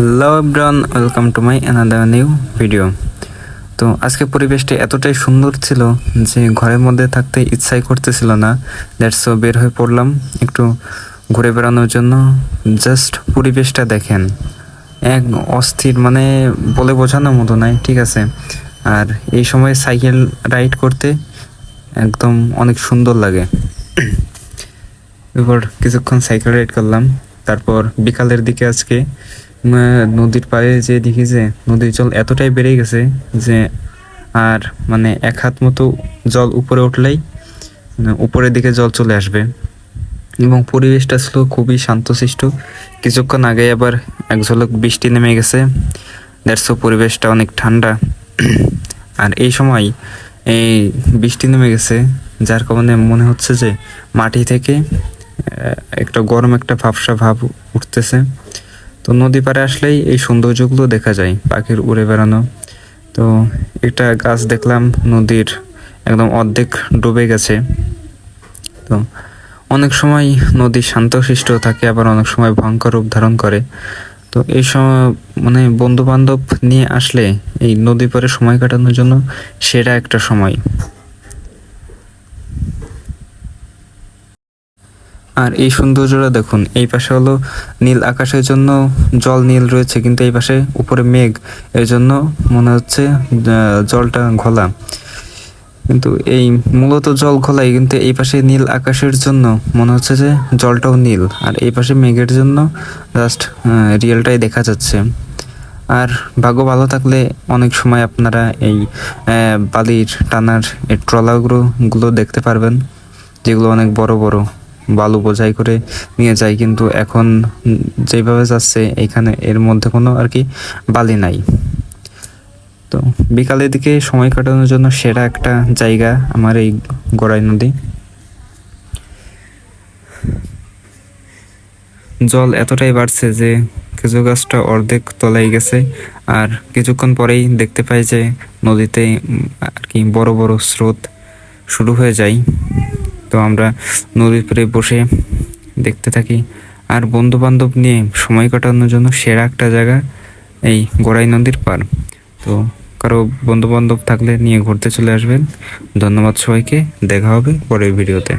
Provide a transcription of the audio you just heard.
Hello everyone welcome to my another new video তো আজকে পরিবেশটি এতটাই সুন্দর ছিল যে ঘরের মধ্যে থাকতে ইচ্ছাই করতেছিল না। দ্যাটস বের হয়ে পড়লাম একটু ঘুরে বেড়ানোর জন্য। জাস্ট পরিবেশটা দেখেন। এক অস্থির মানে বলে বোঝানোর মতো নাই, ঠিক আছে? আর এই সময় সাইকেল রাইড করতে একদম অনেক সুন্দর লাগে। এরপর কিছুক্ষণ সাইকেল রাইড করলাম। তারপর বিকালের দিকে আজকে নদীর পাড়ে যে দেখি যে নদীর জল এতটাই বেড়ে গেছে যে আর মানে এক হাত মতো জল উপরে উঠলেই মানে উপরের দিকে জল চলে আসবে। এবং পরিবেশটা ছিল খুবই শান্তশিষ্ট। কিছুক্ষণ আগে আবার এক ঝলক বৃষ্টি নেমে গেছে। দ্যাটস পরিবেশটা অনেক ঠান্ডা। আর এই সময় এই বৃষ্টি নেমে গেছে, যার কারণে মনে হচ্ছে যে মাটি থেকে একটা গরম একটা ভাবসা ভাব উঠতেছে। তো নদী পাড়ে আসলেই এই সৌন্দর্যগুলো দেখা যায়, পাখির উড়ে বেড়ানো। তো একটা গাছ দেখলাম, নদীর একদম অর্ধেক ডুবে গেছে। তো অনেক সময় নদী শান্তশিষ্ট থাকে, আবার অনেক সময় ভয়ঙ্কর রূপ ধারণ করে। তো এই সময় মানে বন্ধু বান্ধব নিয়ে আসলে এই নদী পাড়ে সময় কাটানোর জন্য সেরা একটা সময়। আর এই সৌন্দর্যটা দেখুন, এই পাশে হলো নীল আকাশের জন্য জল নীল রয়েছে, কিন্তু এই পাশে উপরে মেঘ, এর জন্য মনে হচ্ছে জলটা ঘোলা। কিন্তু এই মূলত জল ঘোলাই, কিন্তু এই পাশে নীল আকাশের জন্য মনে হচ্ছে যে জলটাও নীল, আর এই পাশে মেঘের জন্য জাস্ট রিয়েলটাই দেখা যাচ্ছে। আর ভাগ্য ভালো থাকলে অনেক সময় আপনারা এই বালির টানার এই ট্রলারগুলো গুলো দেখতে পারবেন, যেগুলো অনেক বড় বড়। বালু বোঝাই করে নিয়ে যায়, কিন্তু এখন যেভাবে যাচ্ছে, এখানে এর মধ্যে কোনো আর কি বালি নাই। তো বিকালের দিকে সময় কাটানোর জন্য সেরা একটা জায়গা আমার এই গড়াই নদী। জল এতটাই বাড়ছে যে খেজুর গাছটা অর্ধেক তলাই গেছে, আর কিছুক্ষণ পরেই দেখতে পাই যে নদীতে আর কি বড় বড় স্রোত শুরু হয়ে যায়। তো আমরা নদীর পাড়ে বসে দেখতে থাকি। আর বন্ধু বান্ধব নিয়ে সময় কাটানোর জন্য সেরা একটা জায়গা এই গোড়াই নদীর পার। তো কারও বন্ধু বান্ধব থাকলে নিয়ে ঘুরতে চলে আসবেন। ধন্যবাদ সবাইকে। দেখা হবে পরের ভিডিওতে।